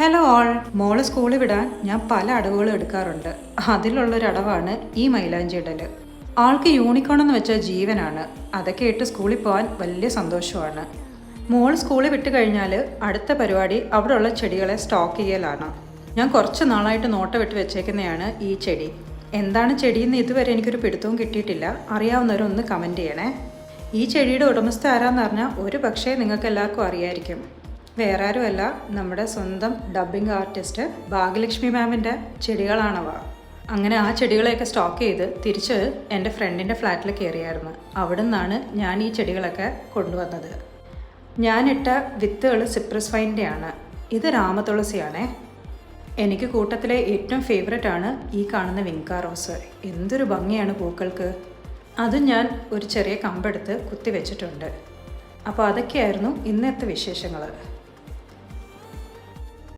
Hello all മോൾ സ്കൂളിൽ വിടാൻ ഞാൻ പല അടവുകളും എടുക്കാറുണ്ട്. അതിലുള്ളൊരു അടവാണ് ഈ മൈലാഞ്ചി ഇടൽ ആൾക്ക് യൂണിക്കോൺ എന്ന് വെച്ചാൽ ജീവനാണ്. അതൊക്കെ ഇട്ട് സ്കൂളിൽ പോകാൻ വലിയ സന്തോഷമാണ്. മോൾ സ്കൂളിൽ വിട്ട് കഴിഞ്ഞാൽ അടുത്ത പരിപാടി അവിടെയുള്ള ചെടികളെ സ്റ്റോക്ക് ചെയ്യലാണ്. ഞാൻ കുറച്ച് നാളായിട്ട് നോട്ട വിട്ട് വെച്ചേക്കുന്നതാണ് ഈ ചെടി. എന്താണ് ചെടിയെന്ന് ഇതുവരെ എനിക്കൊരു പിടുത്തവും കിട്ടിയിട്ടില്ല. അറിയാവുന്നവരൊന്ന് കമന്റ് ചെയ്യണേ. ഈ ചെടിയുടെ ഉടമസ്ഥ ആരാന്ന് പറഞ്ഞാൽ ഒരു പക്ഷേ നിങ്ങൾക്ക് എല്ലാവർക്കും അറിയായിരിക്കും. വേറെ ആരുമല്ല നമ്മുടെ സ്വന്തം ഡബ്ബിംഗ് ആർട്ടിസ്റ്റ് ഭാഗ്യലക്ഷ്മി മാമിന്റെ ചെടികളാണവ. അങ്ങനെ ആ ചെടികളെയൊക്കെ സ്റ്റോക്ക് ചെയ്ത് തിരിച്ച് എന്റെ ഫ്രണ്ടിന്റെ ഫ്ലാറ്റിൽ കയറിയായിരുന്നു അവിടെ നിന്നാണ് ഞാൻ ഈ ചെടികളൊക്കെ കൊണ്ടുവന്നത്. ഞാനിട്ട വിത്തുകൾ സിപ്രസ് വൈന്റെയാണ് ഇത് രാമതുളസിയാണേ. എനിക്ക് കൂട്ടത്തിലെ ഏറ്റവും ഫേവററ്റ് ആണ് ഈ കാണുന്ന വിങ്കാ റോസ് എന്തൊരു ഭംഗിയാണ് പൂക്കൾക്ക്. അതും ഞാൻ ഒരു ചെറിയ കമ്പെടുത്ത് കുത്തി വെച്ചിട്ടുണ്ട്. അപ്പോൾ അതൊക്കെയായിരുന്നു ഇന്നത്തെ വിശേഷങ്ങൾ